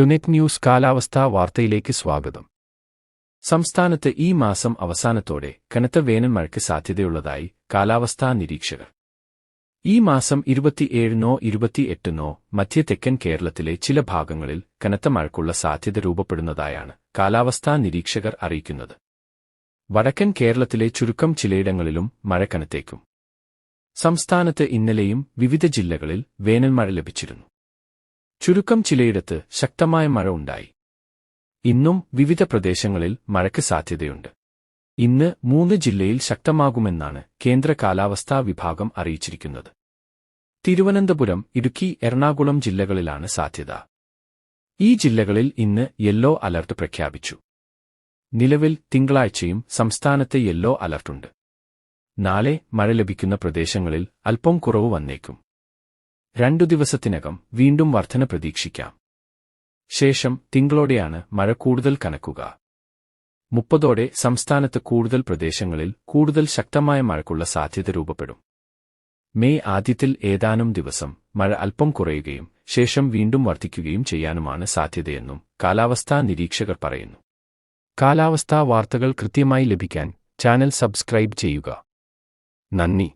ടുനെറ്റ് news കാലാവസ്ഥാ വാർത്തയിലേക്ക് സ്വാഗതം. സംസ്ഥാനത്ത് ഈ മാസം അവസാനത്തോടെ കനത്ത വേനൽ മഴയ്ക്ക് സാധ്യതയുള്ളതായി കാലാവസ്ഥാ നിരീക്ഷകർ. ഈ മാസം ഇരുപത്തിയേഴിനോ ഇരുപത്തിയെട്ടിനോ മധ്യ തെക്കൻ കേരളത്തിലെ ചില ഭാഗങ്ങളിൽ കനത്ത മഴക്കുള്ള സാധ്യത രൂപപ്പെടുന്നതായാണ് കാലാവസ്ഥാ നിരീക്ഷകർ അറിയിക്കുന്നത്. വടക്കൻ കേരളത്തിലെ ചുരുക്കം ചിലയിടങ്ങളിലും മഴ കനത്തേക്കും. സംസ്ഥാനത്ത് ഇന്നലെയും വിവിധ ജില്ലകളിൽ വേനൽമഴ ലഭിച്ചിരുന്നു. ചുരുക്കം ചിലയിടത്ത് ശക്തമായ മഴ ഉണ്ടായി. ഇന്നും വിവിധ പ്രദേശങ്ങളിൽ മഴയ്ക്ക് സാധ്യതയുണ്ട്. ഇന്ന് മൂന്ന് ജില്ലയിൽ ശക്തമാകുമെന്നാണ് കേന്ദ്ര കാലാവസ്ഥാ വിഭാഗം അറിയിച്ചിരിക്കുന്നത്. തിരുവനന്തപുരം ഇടുക്കി എറണാകുളം ജില്ലകളിലാണ് സാധ്യത. ഈ ജില്ലകളിൽ ഇന്ന് യെല്ലോ അലർട്ട് പ്രഖ്യാപിച്ചു. നിലവിൽ തിങ്കളാഴ്ചയും സംസ്ഥാനത്തെ യെല്ലോ അലർട്ടുണ്ട് നാളെ മഴ ലഭിക്കുന്ന പ്രദേശങ്ങളിൽ അല്പം കുറവ് വന്നേക്കും. രണ്ടു ദിവസത്തിനകം വീണ്ടും വർധന പ്രതീക്ഷിക്കാം. ശേഷം തിങ്കളോടെയാണ് മഴ കൂടുതൽ കനക്കുക. മുപ്പതോടെ സംസ്ഥാനത്ത് കൂടുതൽ പ്രദേശങ്ങളിൽ കൂടുതൽ ശക്തമായ മഴയ്ക്കുള്ള സാധ്യത രൂപപ്പെടും. മെയ് ആദ്യത്തിൽ ഏതാനും ദിവസം മഴ അല്പം കുറയുകയും ശേഷം വീണ്ടും വർദ്ധിക്കുകയും ചെയ്യാനുമാണ് സാധ്യതയെന്നും കാലാവസ്ഥാ നിരീക്ഷകർ പറയുന്നു. കാലാവസ്ഥാ വാർത്തകൾ കൃത്യമായി ലഭിക്കാൻ ചാനൽ സബ്സ്ക്രൈബ് ചെയ്യുക. നന്ദി.